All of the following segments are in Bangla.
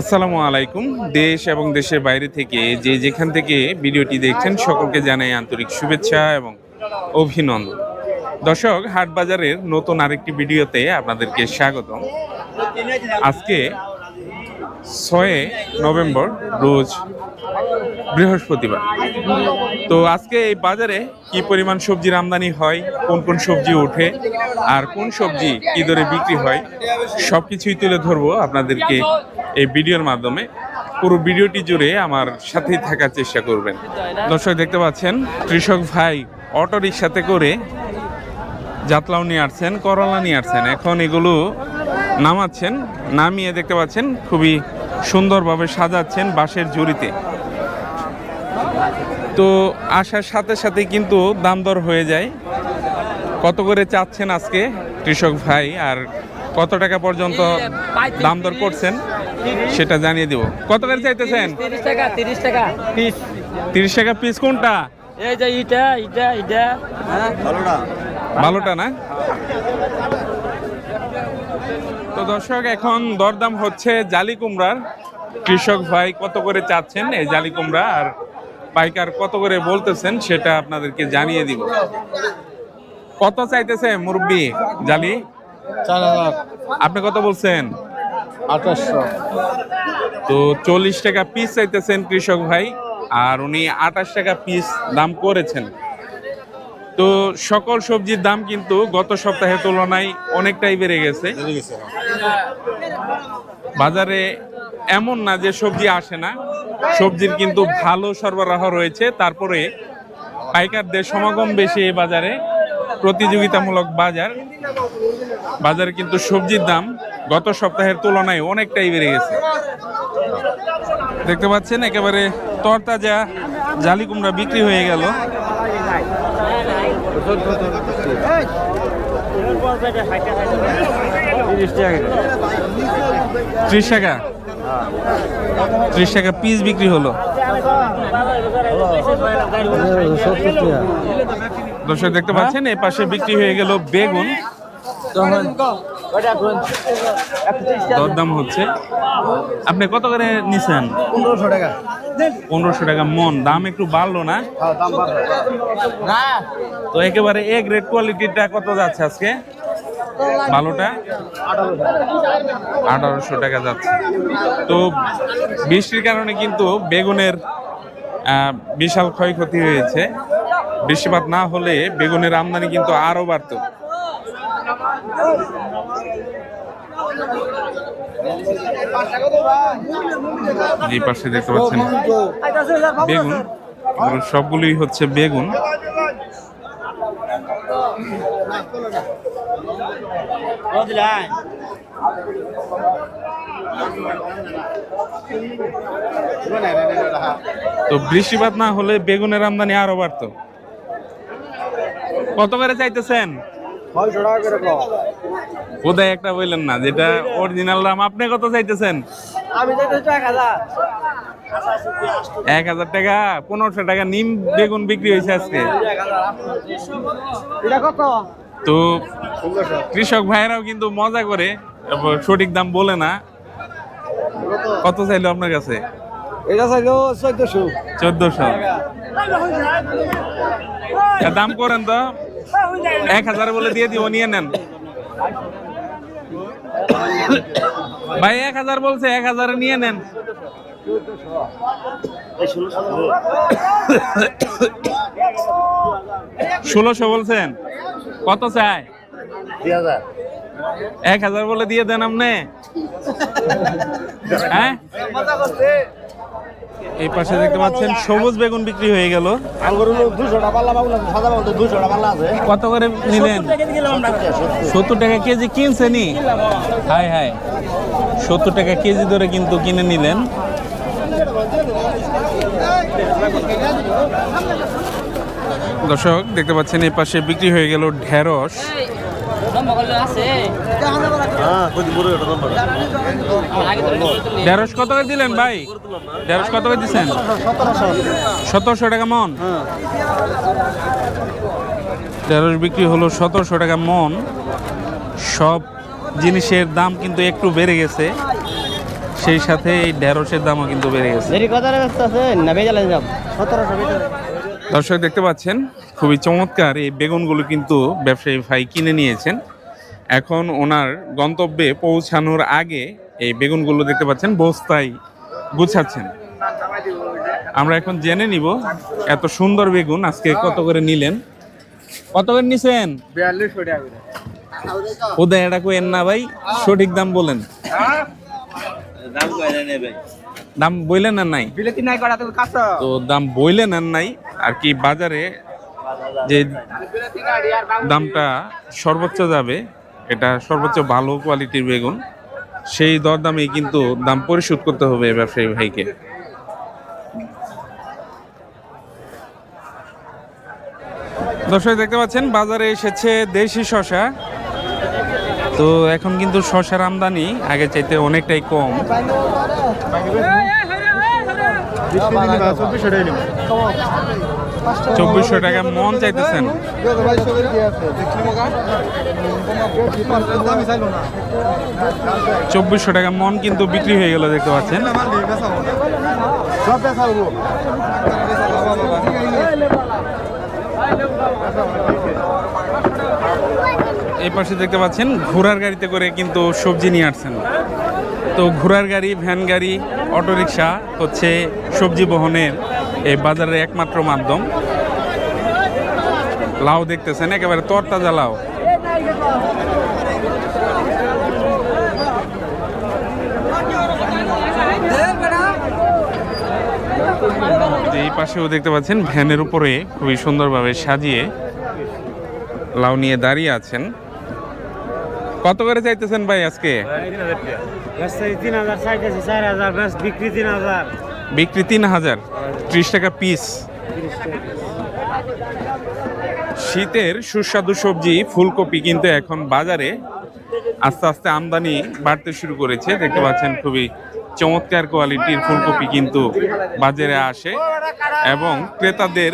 আসসালামু আলাইকুম। দেশ এবং দেশের বাইরে থেকে যে যেখান থেকে ভিডিওটি দেখছেন, সকলকে জানাই আন্তরিক শুভেচ্ছা এবং অভিনন্দন। দর্শক, হাটবাজারের নতুন আরেকটি ভিডিওতে আপনাদেরকে স্বাগতম। আজকে ছয় নভেম্বর রোজ বৃহস্পতিবার। তো আজকে এই বাজারে কি পরিমাণ সবজির আমদানি হয়, কোন কোন সবজি ওঠে, আর কোন সবজি কি দরে বিক্রি হয় সব কিছুই তুলে ধরবো আপনাদেরকে এই ভিডিওর মাধ্যমে। পুরো ভিডিওটি জুড়ে আমার সাথেই থাকার চেষ্টা করবেন। দর্শক দেখতে পাচ্ছেন, কৃষক ভাই অটো রিক্সাতে করে জাতলাও নিয়ে আসছেন, করলা নিয়ে আসছেন। এখন এগুলো নামাচ্ছেন নামিয়ে দেখতে পাচ্ছেন খুবই সুন্দরভাবে সাজাচ্ছেন বাঁশের জুড়িতে তো আসার সাথে সাথে কিন্তু দাম দর হয়ে যায়। কত করে চাচ্ছেন আজকে কৃষক ভাই আর কত টাকা পর্যন্ত দাম দর করছেন সেটা জানিয়ে দেব। কত করে চাইতেছেন? তিরিশ টাকা তিরিশ টাকা পিস। তিরিশ টাকা পিস কোনটা? এই যে ইটা ইটা ইটা। ভালোটা না? তো দর্শক এখন দরদাম হচ্ছে জালি কুমড়ার। কৃষক ভাই কত করে চাচ্ছেন এই জালি কুমড়া আর পাইকার কত করে বলতেছেন সেটা আপনাদেরকে জানিয়ে দিব। কত চাইতেছে মুরব্বি জালি? আপনি কত বলছেন? আঠাশশো। তো চল্লিশ টাকা পিস চাইতেছেন কৃষক ভাই আর উনি আঠাশ টাকা পিস দাম করেছেন। তো সকল সবজির দাম কিন্তু গত সপ্তাহের তুলনায় অনেকটাই বেড়ে গেছে। বাজারে এমন না যে সবজি আসে না সবজির কিন্তু ভালো সরবরাহ রয়েছে। তারপরে পাইকারদের সমাগম বেশি এই বাজারে প্রতিযোগিতামূলক বাজার। বাজারে কিন্তু সবজির দাম গত সপ্তাহের তুলনায় অনেকটাই বেড়ে গেছে। দেখতে পাচ্ছেন একেবারে তরতাজা জালি কুমড়া বিক্রি হয়ে গেল। ত্রিশ টাকা। ত্রিশ টাকা পিস বিক্রি হলো। দর্শক দেখতে পাচ্ছেন এ পাশে বিক্রি হয়ে গেল বেগুন। দরদাম হচ্ছে। আপনি কত করে নিছেন? পনেরোশো টাকা। পনেরোশো টাকা মন দাম একটু বাড়লো না? হ্যাঁ তো একেবারে এ গ্রেড কোয়ালিটিটা কত যাচ্ছে আজকে? ভালোটা? আঠারোশো টাকা যাচ্ছে। তো বৃষ্টির কারণে কিন্তু বেগুনের বিশাল ক্ষয়ক্ষতি হয়েছে। বৃষ্টিপাত না হলে বেগুনের আমদানি কিন্তু আরও বাড়তো। যে পাশে দেখতে পাচ্ছেন বেগুন। সবগুলোই হচ্ছে বেগুন। তো বৃষ্টিপাত না হলে বেগুনের আমদানি আরও বাড়তো। কত করে চাইতেছেন? কোথায় একটা বললেন না যেটা অরিজিনাল দাম আপনি কত চাইতেছেন? আমি এক হাজার। টাকা পনেরোশো টাকা নিম বেগুন বিক্রি হয়েছে আজকে। তো কৃষক ভাইয়েরাও কিন্তু মজা করে সঠিক দাম বলে না। কত চাইলো আপনার কাছে? এটা চাইলো চোদ্দশো। চোদ্দশো। দাম করেন তো। এক হাজার বলে দিয়ে দিব নিয়ে নেন। ভাই, এক হাজার বলছে, এক হাজারে নিয়ে নেন। ষোলোশো বলছেন। কত চাই? এক হাজার বলে দিয়ে দেন আপনি। হ্যাঁ? এই পাশে দেখতে পাচ্ছেন সবুজ বেগুন বিক্রি হয়ে গেল। কত করে নিলেন? সত্তর টাকা কেজি কিনছেনি হাই হাই সত্তর টাকা কেজি ধরে কিন্তু কিনে নিলেন। দর্শক, দেখতে পাচ্ছেন এই পাশে বিক্রি হয়ে গেল ঢেঁড়স। আছে হ্যাঁ খুব বড় এটা নম্বর ঢেঁড়স কত করে দিলেন ভাই? কত করে দিচ্ছেন সতেরোশো টাকা মন। হ্যাঁ ঢেঁড়স বিক্রি হলো সতেরোশো টাকা মন। সব জিনিসের দাম কিন্তু একটু বেড়ে গেছে। সেই সাথে এই ঢেঁড়সের দামও কিন্তু বেড়ে গেছে। ব্যস্ত আছে না বেজালে যাব সতেরোশো দর্শক দেখতে পাচ্ছেন খুবই চমৎকার এই বেগুনগুলো কিন্তু ব্যবসায়ী ভাই কিনে নিয়েছেন। এখন ওনার গন্তব্যে পৌঁছানোর আগে এই বেগুনগুলো দেখতে পাচ্ছেন বস্তায় গুছাচ্ছেন। আমরা এখন জেনে নিব এত সুন্দর বেগুন আজকে কত করে নিলেন। কত করে নিছেন? ওদের এটা কইেন না ভাই সঠিক দাম বলেন। দাম কয়না নেবে দাম বইলেন না নাই? বিলেতি নাই করা তুমি কাছো? তো দাম বইলেন আর নাই আর কি বাজারে যে দামটা সর্বোচ্চ যাবে এটা সর্বোচ্চ ভালো কোয়ালিটির বেগুন সেই দরদামে কিন্তু দাম পরিশোধ করতে হবে ব্যবসায়ী ভাইকে। দর্শক দেখতে পাচ্ছেন বাজারে এসেছে দেশি শশা তো এখন কিন্তু শশার আমদানি আগে চাইতে অনেকটাই কম। চব্বিশশো টাকা মন চাইতেছেন। চব্বিশশো টাকা মন কিন্তু বিক্রি হয়ে গেল দেখতে পাচ্ছেন। এই পাশে দেখতে পাচ্ছেন, ঘোড়ার গাড়িতে করে কিন্তু সবজি নিয়ে আসছেন। তো ঘোড়ার গাড়ি, ভ্যান গাড়ি, অটোরিকশা হচ্ছে সবজি বহনের এই বাজারের একমাত্র মাধ্যম। লাউ দেখতেছেন, একেবারে তরতাজা লাউ। এই পাশেও দেখতে পাচ্ছেন, ভ্যানের উপরে খুবই সুন্দরভাবে সাজিয়ে লাউ নিয়ে দাঁড়িয়ে আছেন। কত করে চাইতেছেন ভাই আজকে? তিন হাজার চার হাজার বিক্রি তিন হাজার। বিক্রি তিন হাজার ত্রিশ টাকা পিস শীতের সুস্বাদু সবজি ফুলকপি কিন্তু এখন বাজারে আস্তে আস্তে আমদানি বাড়তে শুরু করেছে। দেখতে পাচ্ছেন খুবই চমৎকার কোয়ালিটির ফুলকপি কিন্তু বাজারে আসে এবং ক্রেতাদের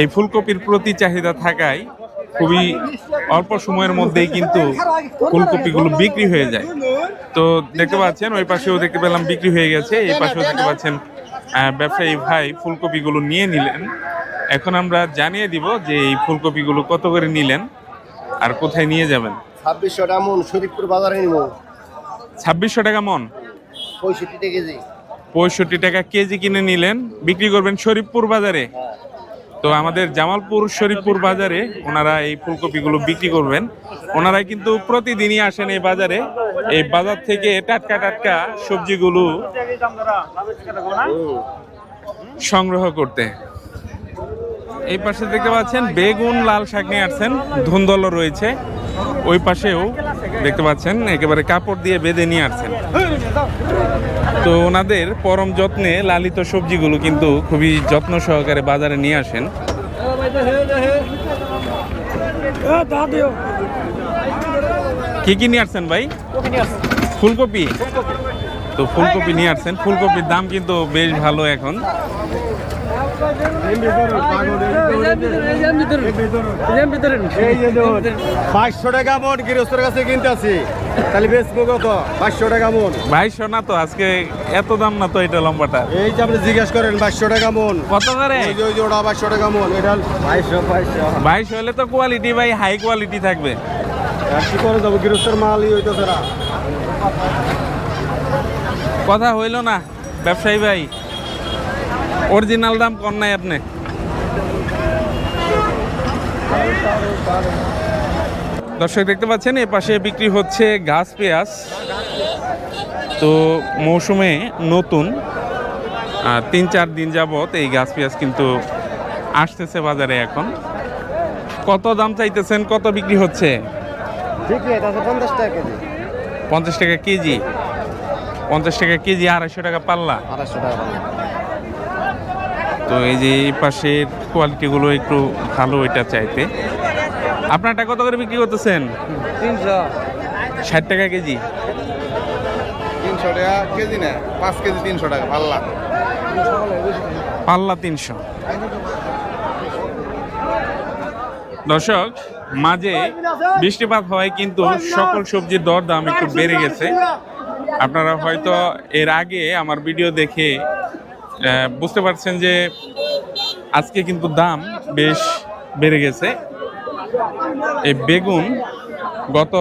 এই ফুলকপির প্রতি চাহিদা থাকায় খুবই অল্প সময়ের মধ্যেই কিন্তু ফুলকপিগুলো বিক্রি হয়ে যায়। তো দেখতে পাচ্ছেন ওই পাশেও দেখতে পেলাম বিক্রি হয়ে গেছে এই পাশেও দেখতে পাচ্ছেন ব্যবসায়ী ভাই ফুলকপিগুলো নিয়ে নিলেন। এখন আমরা জানিয়ে দিব যে এই ফুলকপিগুলো কত করে নিলেন আর কোথায় নিয়ে যাবেন। ছাব্বিশশো টাকা মন শরীফপুর বাজারে নিবো। ছাব্বিশশো টাকা মন? পঁয়ষট্টি টাকা কেজি। পঁয়ষট্টি টাকা কেজি কিনে নিলেন বিক্রি করবেন শরীফপুর বাজারে। তো আমাদের জামালপুর শরীফপুর বাজারে ওনারা এই ফুলকপিগুলো বিক্রি করবেন। ওনারা কিন্তু প্রতিদিনই আসেন এই বাজারে। এই বাজার থেকে টাটকা টাটকা সবজিগুলো সংগ্রহ করতে। এই পাশে দেখতে পাচ্ছেন বেগুন, লাল শাক নিয়ে আসছেন ধুন্দল রয়েছে। ওই পাশেও দেখতে পাচ্ছেন, একেবারে কাপড় দিয়ে বেঁধে নিয়ে আসছেন। তো ওনাদের পরম যত্নে লালিত সবজিগুলো কিন্তু খুবই যত্ন সহকারে বাজারে নিয়ে আসেন। কি কি নিয়ে আসছেন ভাই? ফুলকপি। তো ফুলকপি নিয়ে আসছেন। ফুলকপির দাম কিন্তু বেশ ভালো এখন। পাঁচশো টাকা মন গৃহস্থের কাছে কিনতে আছি তাহলে বেচবো কত পাঁচশো টাকা মন। বাইশশো না তো আজকে এত দাম না তো এটা লম্বাটা? এই যে আপনি জিজ্ঞেস করেন বাইশশো টাকা মন। কত করে? ওই যে ওই যে ওটা বাইশশো টাকা মন এটা বাইশশো বাইশশো। বাইশ হলে তো কোয়ালিটি ভাই হাই কোয়ালিটি থাকবে। আর কি করে যাব গৃহস্থের মালই হইতেছে না। কথা হইল না ব্যবসায়ী ভাই। অরিজিনাল দাম কম নাই আপনি? দর্শক দেখতে পাচ্ছেন এ পাশে বিক্রি হচ্ছে গাছ পেঁয়াজ। তো মৌসুমে নতুন আহ, তিন চার দিন যাবত এই গাছ পেঁয়াজ কিন্তু আসতেছে বাজারে এখন। কত দাম চাইতেছেন? কত বিক্রি হচ্ছে? পঞ্চাশ টাকা কেজি। পঞ্চাশ টাকা কেজি? পঞ্চাশ টাকা কেজি আড়াইশো টাকা পাল্লা। আড়াইশো টাকা তো এই যে এই পাশের কোয়ালিটিগুলো একটু ভালো এটা চাইতে। আপনারটা কত করে বিক্রি করতেছেন? তিনশো। ষাট টাকা কেজি। তিনশো টাকা কেজি না পাঁচ কেজি তিনশো টাকা পাল্লা। পাল্লা তিনশো। দর্শক মাঝে বৃষ্টিপাত হওয়ায় কিন্তু সকল সবজির দর দাম একটু বেড়ে গেছে। আপনারা হয়তো এর আগে আমার ভিডিও দেখে বুঝতে পারছেন যে আজকে কিন্তু দাম বেশ বেড়ে গেছে। এই বেগুন গত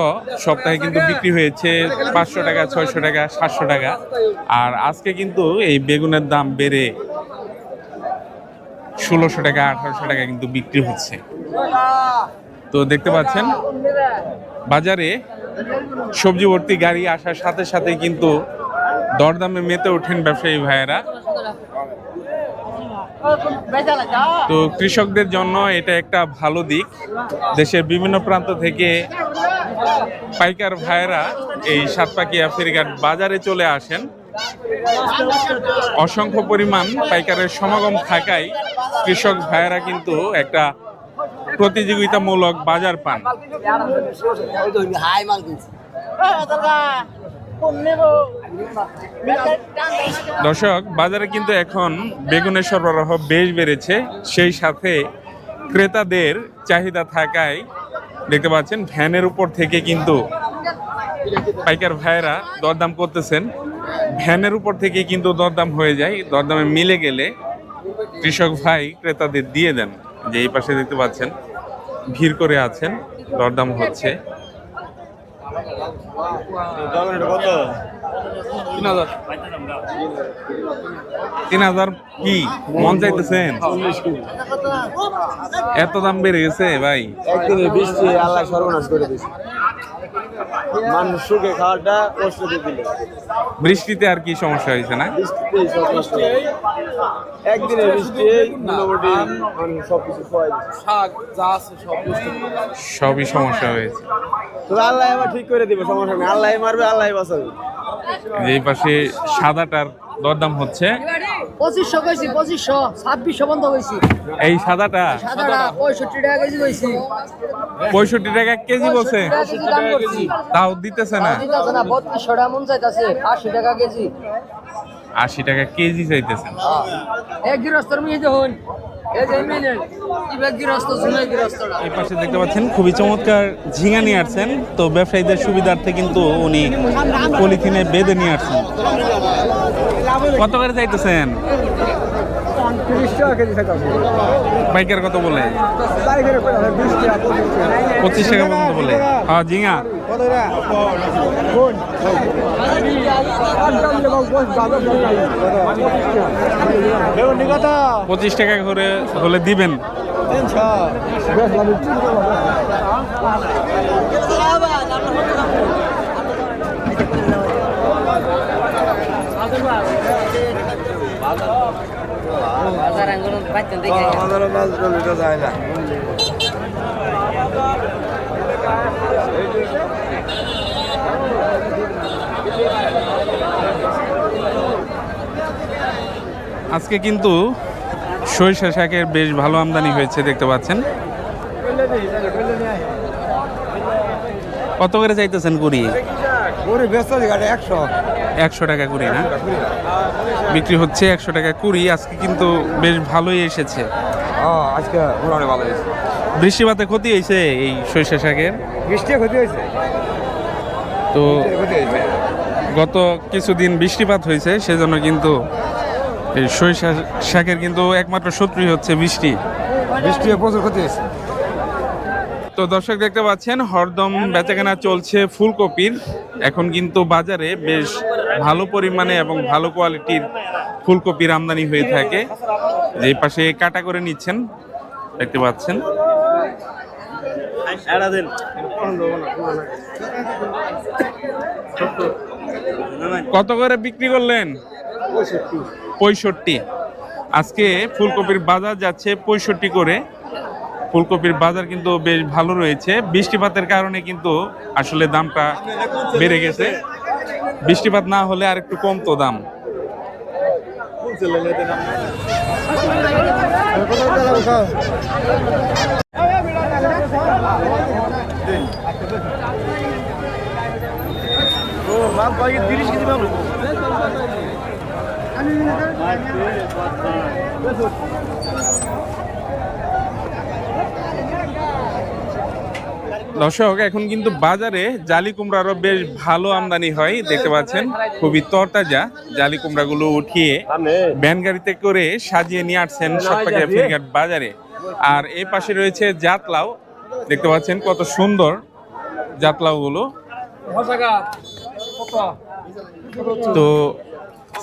সপ্তাহে কিন্তু বিক্রি হয়েছে পাঁচশো টাকা, ছয়শো টাকা, সাতশো টাকা। আর আজকে কিন্তু এই বেগুনের দাম বেড়ে ষোলোশো টাকা, আঠারোশো টাকা কিন্তু বিক্রি হচ্ছে। তো দেখতে পাচ্ছেন, বাজারে সবজি ভর্তি গাড়ি আসার সাথে সাথে কিন্তু দরদামে মেতে ওঠেন ব্যবসায়ী ভাইয়েরা। তো কৃষকদের জন্য এটা একটা ভালো দিক। দেশের বিভিন্ন প্রান্ত থেকে পাইকার ভাইয়েরা এই সাতপাকিয়া ফেরিঘাট বাজারে চলে আসেন। অসংখ্য পরিমাণ পাইকারের সমাগম থাকায় কৃষক ভাইয়েরা কিন্তু একটা প্রতিযোগিতামূলক বাজার পান। দর্শক, বাজারে কিন্তু এখন বেগুনের সরবরাহ বেশ বেড়েছে। সেই সাথে ক্রেতাদের চাহিদা থাকায় দেখতে পাচ্ছেন, ভ্যানের উপর থেকে কিন্তু পাইকার ভাইয়েরা দরদাম করতেছেন। ভ্যানের উপর থেকে কিন্তু দরদাম হয়ে যায়, দরদামে মিলে গেলে কৃষক ভাই ক্রেতাদের দিয়ে দেন। যে এই পাশে দেখতে পাচ্ছেন, ভিড় করে আছেন, দরদাম হচ্ছে। কত? তিন হাজার কি? মন চাইতেছেন? এত দাম বেড়ে গেছে ভাই। একদিনে বৃষ্টি আল্লাহ সর্বনাশ করে দিছে। মানুষ খাওয়াটা কষ্ট দিল। বৃষ্টিতে আর কি সমস্যা হয়েছে না? সব। একদিনে বৃষ্টি মোটামুটি মানুষ সব কিছু খোয়াই দিচ্ছে সবই সমস্যা হয়েছে। তবে আল্লাহ এবার ঠিক করে দিবে সমস্যা নেই। আল্লাহ মারবে আল্লাহ বাঁচাবে। এই পাশে সাদাটার দরদাম হচ্ছে। পঁচিশশো কইছি পঁচিশশো ছাব্বিশশো বন্ধ কইছি। এই সাদাটা? সাদাটা পঁয়ষট্টি টাকা কেজি কইছি। পঁয়ষট্টি টাকা কেজি বলছে। তাও দিতেছে না। দিতেছে না বত্রিশশো টাকা মন চাইতেছে আশি টাকা কেজি। আশি টাকা কেজি চাইতেছেন এক গৃহস্থর মেয়ে যখন এই পাশে দেখতে পাচ্ছেন খুবই চমৎকার ঝিঙা নিয়ে আসছেন। তো ব্যবসায়ীদের সুবিধার্থে কিন্তু উনি পলিথিনে বেঁধে নিয়ে আসছেন। কত করে চাইতেছেন? কেজি কত বলে? পঁচিশ টাকা পর্যন্ত বলে। হ্যাঁ ঝিঙা। পঁচিশ টাকা করে হলে দিবেন। বাজার দেখে। আমাদের মাছ যায় না। আজকে কিন্তু সরিষা শাকের বেশ ভালো আমদানি হয়েছে, দেখতে পাচ্ছেন। কত করে চাইতেছেন কুড়ি? একশো টাকা কুড়ি না? বিক্রি হচ্ছে একশো টাকা কুড়ি, আজকে কিন্তু বেশ ভালোই এসেছে। আজকে ভালো বৃষ্টিপাতে ক্ষতি হয়েছে এই সরিষা শাকের? বৃষ্টি ক্ষতি হয়েছে তো গত কিছুদিন বৃষ্টিপাত হয়েছে, সেজন্য কিন্তু এই সরিষা শাকের কিন্তু একমাত্র শত্রুই হচ্ছে বৃষ্টি। বৃষ্টি প্রচুর ক্ষতি হয়েছে। তো দর্শক দেখতে পাচ্ছেন হরদম বেচাকেনা চলছে ফুলকপির। এখন কিন্তু বাজারে বেশ ভালো পরিমাণে এবং ভালো কোয়ালিটির ফুলকপির আমদানি হয়ে থাকে। যে পাশে কাটা করে নিচ্ছেন দেখতে পাচ্ছেন। কত করে বিক্রি করলেন? পঁয়ষট্টি। আজকে ফুলকপির বাজার যাচ্ছে পঁয়ষট্টি করে। ফুলকপির বাজার কিন্তু বেশ ভালো রয়েছে। বৃষ্টিপাতের কারণে কিন্তু আসলে দামটা বেড়ে গেছে। বৃষ্টিপাত না হলে আর একটু কমতো দাম। তিরিশ কেজি দর্শক, এখন কিন্তু বাজারে জালি কুমড়ারও বেশ ভালো আমদানি হয়, দেখতে পাচ্ছেন। খুবই তরতাজা জালি কুমড়াগুলো উঠিয়ে ভ্যান গাড়িতে করে সাজিয়ে নিয়ে আসছেন সপ্তাহে বাজারে। আর এই পাশে রয়েছে জাতলাও, দেখতে পাচ্ছেন কত সুন্দর জাতলাও গুলো। তো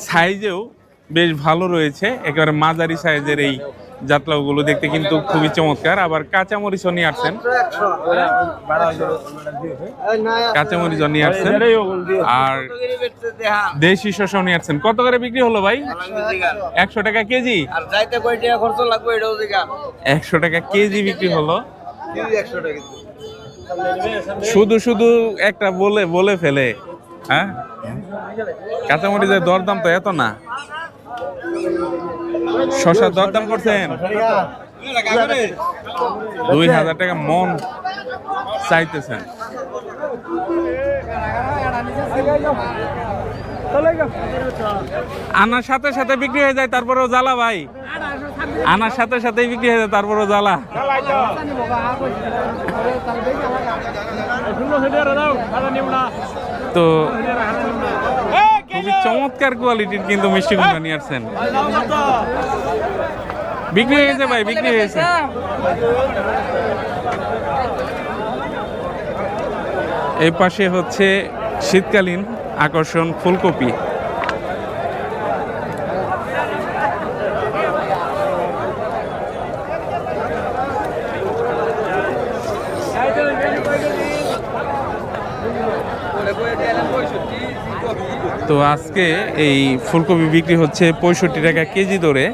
সাইজেও বেশ ভালো রয়েছে। একেবারে মাঝারি সাইজের এই জাতলাগুলো দেখতে কিন্তু খুবই চমৎকার। আবার কাঁচামরিচও নিয়ে আসছেন। কাঁচামরিচও নিয়ে আসছেন। আর দেশি শস্য নিয়ে আসছেন। কত করে বিক্রি হলো ভাই? একশো টাকা কেজি? একশো টাকা কেজি বিক্রি হলো। শুধু শুধু একটা বলে বলে ফেলে। হ্যাঁ? কাঁচামরিচের দরদাম তো এত না। শশার দরদাম করছেন? দুই হাজার টাকা মন চাইতেছেন। আনার সাথে সাথে বিক্রি হয়ে যায়, তারপরেও জ্বালা ভাই। আনার সাথে সাথেই বিক্রি হয়ে যায়, তারপরেও জ্বালা। তো খুবই চমৎকার কোয়ালিটির কিন্তু মিষ্টি কুমড়া নিয়ে আসছেন। বিক্রি হয়েছে ভাই, বিক্রি হয়েছে। এই পাশে হচ্ছে শীতকালীন আকর্ষণ ফুলকপি। তো আজকে এই ফুলকপি বিক্রি হচ্ছে পঁয়ষট্টি টাকা কেজি দরে।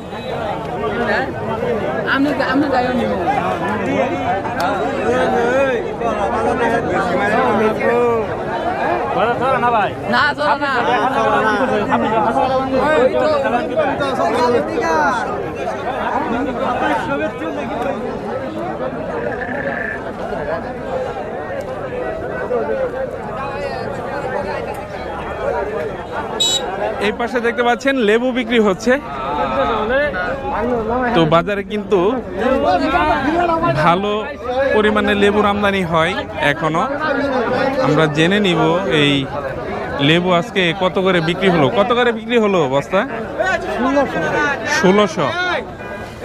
না চলো না ওই তো এই পাশে দেখতে পাচ্ছেন লেবু বিক্রি হচ্ছে। তো বাজারে কিন্তু ভালো পরিমাণে লেবুর আমদানি হয় এখনও। আমরা জেনে নিব এই লেবু আজকে কত করে বিক্রি হলো। কত করে বিক্রি হলো বস্তা? ষোলোশো।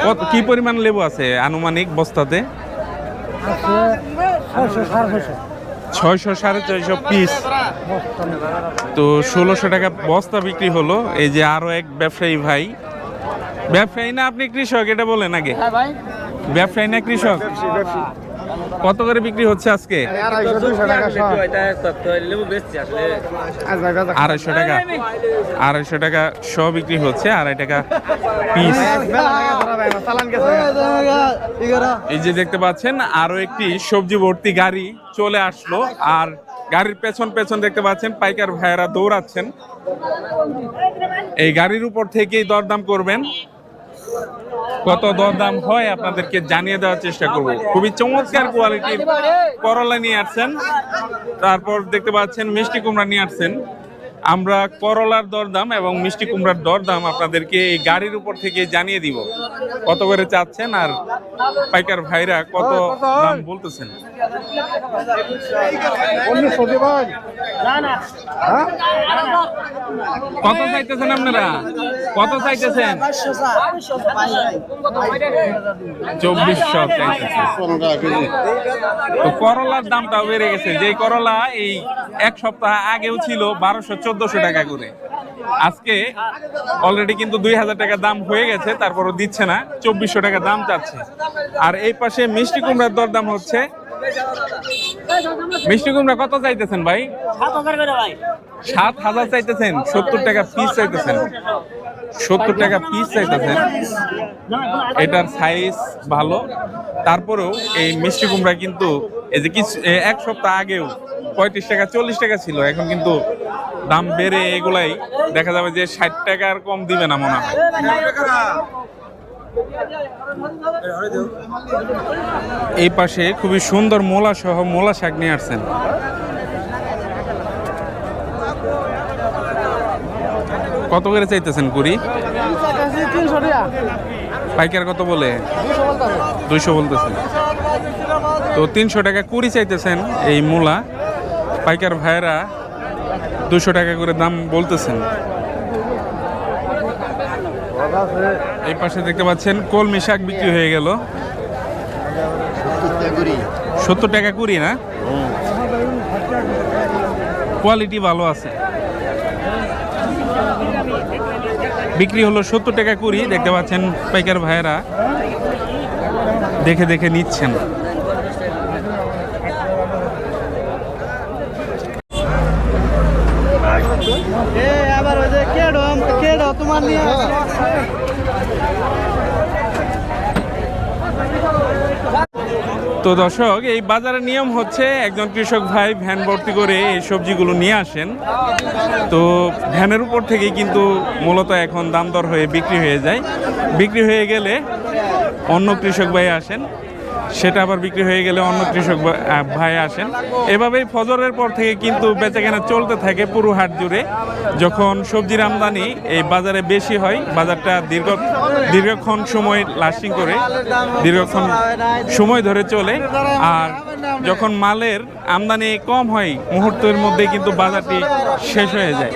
কত কি পরিমাণ লেবু আছে আনুমানিক বস্তাতে? ছয়শো সাড়ে ছয়শো পিস তো ষোলোশো টাকা বস্তা বিক্রি হলো। এই যে আরও এক ব্যবসায়ী ভাই। ব্যবসায়ী না আপনি কৃষক এটা বলেন আগে। হ্যাঁ ব্যবসায়ী না কৃষক? কত করে বিক্রি হচ্ছে আজকে? আসলে। আড়াইশো টাকা। আড়াইশো টাকা শ বিক্রি হচ্ছে আড়াই টাকা পিস। এই যে দেখতে পাচ্ছেন আরও একটি সবজি ভর্তি গাড়ি চলে আসলো। আর গাড়ির পেছন পেছন দেখতে পাচ্ছেন পাইকার ভাইয়েরা দৌড়াচ্ছেন। এই গাড়ির উপর থেকেই দরদাম করবেন। কত দরদাম হয় আপনাদেরকে জানিয়ে দেওয়ার চেষ্টা করব। খুবই চমৎকার কোয়ালিটির করলা নিয়ে আসছেন। তারপর দেখতে পাচ্ছেন মিষ্টি কুমড়া নিয়ে আসছেন। আমরা করলার দরদাম এবং মিষ্টি কুমড়ার দরদাম আপনাদেরকে এই গাড়ির উপর থেকে জানিয়ে দিব। কত করে চাচ্ছেন আর পাইকার ভাইরা কত দাম বলতেছেন? কত চাইতেছেন আপনারা? কত চাইতেছেন? চব্বিশশো তো করলার দামটাও বেড়ে গেছে। যে করলা এই এক সপ্তাহ আগেও ছিল বারোশো চোদ্দশো টাকা করে। আজকে অলরেডি কিন্তু দুই হাজার টাকা দাম হয়ে গেছে, তারপরও দিচ্ছে না, চব্বিশশো টাকা দাম চাচ্ছে। আর এই পাশে মিষ্টি কুমড়ার দরদাম হচ্ছে। মিষ্টি কুমড়া কত চাইতেছেন ভাই? সাত হাজার চাইতেছেন, সত্তর টাকা পিস চাইতেছেন। সত্তর টাকা পিস চাইতেছেন। এটার সাইজ ভালো। তারপরেও এই মিষ্টি কুমড়া কিন্তু, এই যে কিছু এক সপ্তাহ আগেও পঁয়ত্রিশ টাকা, চল্লিশ টাকা ছিল, এখন কিন্তু দাম বেড়ে এগুলাই দেখা যাবে যে ষাট টাকার কম দিবে না মনে হয়। এই পাশে খুবই সুন্দর মোলা সহ মোলা শাক নিয়ে আসছেন। কত করে চাইতেছেন কুড়ি? পাইকার কত বলে? দুইশো বলতেছেন তো তিনশো টাকা কুড়ি চাইতেছেন এই মূলা। পাইকার ভাইয়েরা দুশো টাকা করে দাম বলতেছেন। এই পাশে দেখতে পাচ্ছেন, কলমি শাক বিক্রি হয়ে গেল। সত্তর টাকা কুড়ি, না? কোয়ালিটি ভালো আছে। বিক্রি হলো সত্তর টাকা কুড়ি, দেখতে পাচ্ছেন পাইকার ভাইয়েরা। দেখে দেখে নিচ্ছেন আবার ওই যে কেডো কেডো তোমার নিয়ে তো দর্শক এই বাজারের নিয়ম হচ্ছে একজন কৃষক ভাই ভ্যান ভর্তি করে এই সবজিগুলো নিয়ে আসেন। তো ভ্যানের উপর থেকেই কিন্তু মূলত এখন দাম দর হয়ে বিক্রি হয়ে যায়। বিক্রি হয়ে গেলে অন্য কৃষক ভাই আসেন। সেটা আবার বিক্রি হয়ে গেলে অন্য কৃষক ভাই আসেন। এভাবেই ফজরের পর থেকে কিন্তু বেচাকেনা চলতে থাকে পুরো হাট জুড়ে। যখন সবজির আমদানি এই বাজারে বেশি হয়, বাজারটা দীর্ঘ, দীর্ঘক্ষণ সময় লাস্টিং করে, দীর্ঘক্ষণ সময় ধরে চলে। আর যখন মালের আমদানি কম হয়, মুহূর্তের মধ্যে কিন্তু বাজারটি শেষ হয়ে যায়।